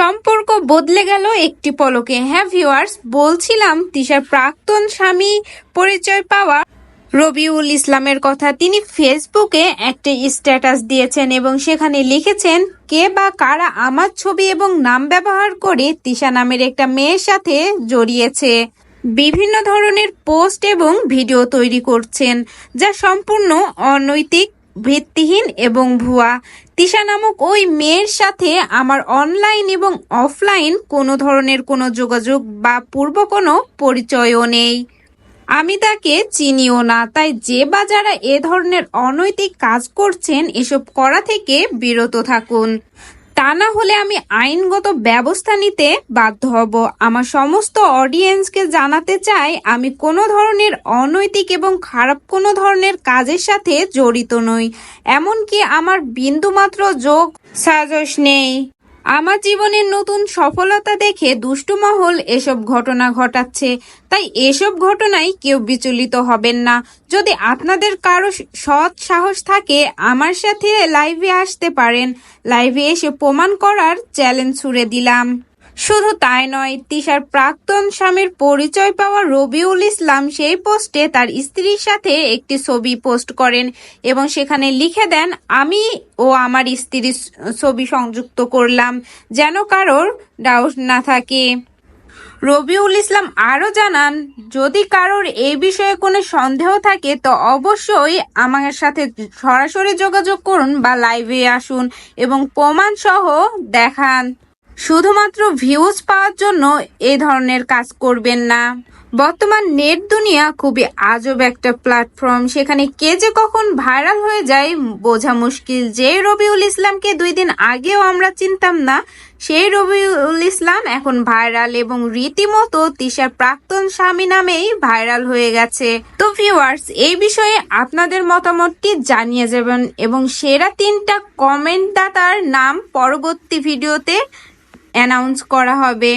সম্পর্ক বদলে গেল একটি পলকে। হ্যাঁ ভিউয়ার্স বলছিলাম, তিশার প্রাক্তন স্বামী পরিচয় পাওয়া রবিউল ইসলামের কথা। তিনি ফেসবুকে একটি স্ট্যাটাস দিয়েছেন এবং সেখানে লিখেছেন, কে বা কারা আমার ছবি এবং নাম ব্যবহার করে তিশা নামের একটা মেয়ের সাথে জড়িয়েছে। বিভিন্ন ধরনের পোস্ট এবং ভিডিও তৈরি করছেন, যা সম্পূর্ণ অনৈতিক ভিত্তিহীন এবং ভুয়া। তিশা নামক ওই মেয়ের সাথে আমার অনলাইন এবং অফলাইন কোনো ধরনের কোনো যোগাযোগ বা পূর্ব কোনো পরিচয়ও নেই। আমি তাকে চিনিও না, তাই যে বা যারা এ ধরনের অনৈতিক কাজ করছেন, এসব করা থেকে বিরত থাকুন। তা না হলে আমি আইনগত ব্যবস্থা নিতে বাধ্য হব। আমার সমস্ত অডিয়েন্সকে জানাতে চাই, আমি কোনো ধরনের অনৈতিক এবং খারাপ কোনো ধরনের কাজের সাথে জড়িত নই। এমনকি আমার বিন্দুমাত্র যোগ সাজস নেই। আমার জীবনের নতুন সফলতা দেখে দুষ্টু মহল এসব ঘটনা ঘটাচ্ছে। তাই এসব ঘটনায় কেউ বিচলিত হবেন না। যদি আপনাদের কারও সৎ সাহস থাকে, আমার সাথে লাইভে আসতে পারেন। লাইভে এসে প্রমাণ করার চ্যালেঞ্জ ছুড়ে দিলাম। শুধু তাই নয়, তিশার প্রাক্তন স্বামীর পরিচয় পাওয়া রবিউল ইসলাম সেই পোস্টে তার স্ত্রীর সাথে একটি ছবি পোস্ট করেন এবং সেখানে লিখে দেন, আমি ও আমার স্ত্রীর ছবি সংযুক্ত করলাম, যেন কারোর ডাউট না থাকে। রবিউল ইসলাম আরও জানান, যদি কারোর এই বিষয়ে কোনো সন্দেহ থাকে, তো অবশ্যই আমার সাথে সরাসরি যোগাযোগ করুন বা লাইভে আসুন এবং প্রমাণ সহ দেখান। শুধুমাত্র ভিউজ পাওয়ার জন্য এ ধরনের কাজ করবেন না। বর্তমান নেট দুনিয়া খুবই আজব একটা প্ল্যাটফর্ম সেখানে কে যে কখন ভাইরাল হয়ে যায় বোঝা মুশকিল। যে রবিউল ইসলামকে দুই দিন আগেও আমরা চিনতাম না, সেই রবিউল ইসলাম এখন ভাইরাল এবং রীতিমতো তিশার প্রাক্তন স্বামী নামেই ভাইরাল হয়ে গেছে। তো ভিউয়ার্স এই বিষয়ে আপনাদের মতামতটি জানিয়ে যাবেন? এবং সেরা তিনটা কমেন্ট দাতার নাম পরবর্তী ভিডিওতে অ্যানাউন্স করা হবে।